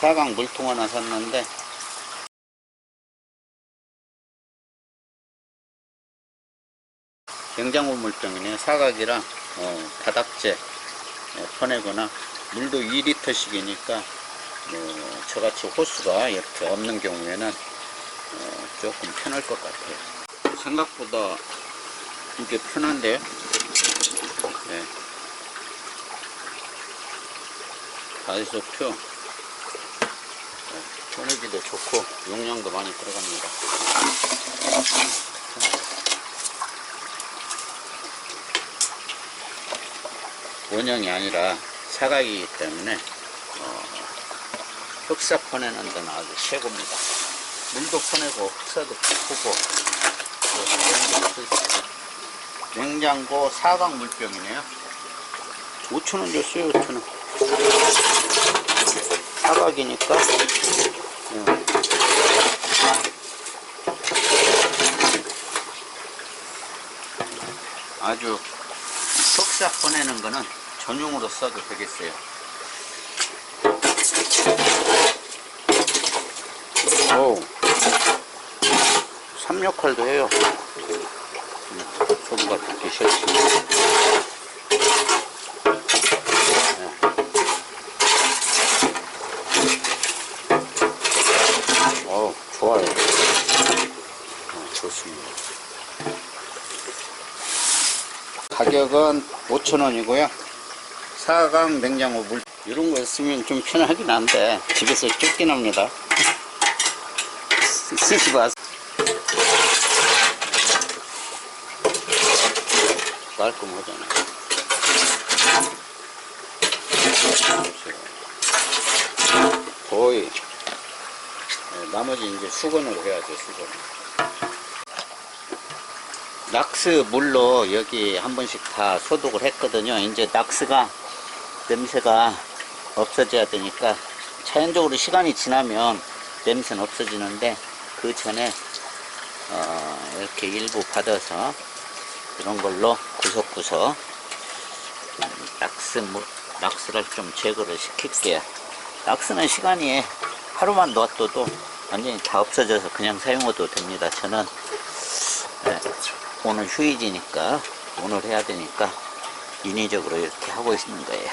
사각 물통 하나 샀는데 냉장고 물병이네요. 사각이랑 어, 바닥재 어, 퍼내거나 물도 2리터씩이니까 뭐 저같이 호수가 이렇게 없는 경우에는 어, 조금 편할 것 같아요. 생각보다 이게 편한데요. 네. 다이소표 네, 꺼내기도 좋고 용량도 많이 들어갑니다. 원형이 아니라 사각이기 때문에 어, 흑사 퍼내는 데는 아주 최고입니다. 물도 퍼내고 흑사도 푸고 냉장고 사각 물병이네요. 5천원 줬어요 5천원 사각이니까 음. 아주 흑사 퍼내는 거는 전용으로 써도 되겠어요. 오, 3역할도 해요. 조부가 듣기 싫지. 어, 좋아요. 어, 좋습니다. 가격은 5,000원이고요. 사각 냉장고 물 이런 거 있으면 좀 편하긴 한데 집에서 쫓겨납니다. 쓰- 쓰지 마세요. 깔끔하잖아요. 거의 네, 나머지 이제 수건으로 해야 돼 수건. 낙스 물로 여기 한 번씩 다 소독을 했거든요. 이제 낙스가 냄새가 없어져야 되니까 자연적으로 시간이 지나면 냄새는 없어지는데 그 전에 어, 이렇게 일부 받아서 이런 걸로 구석구석 음, 낙스 물, 낙스를 좀 제거를 시킬게요. 낙스는 시간이 하루만 놔둬도 완전히 다 없어져서 그냥 사용해도 됩니다. 저는 네, 오늘 휴일이니까 오늘 해야 되니까 인위적으로 이렇게 하고 있는 거예요.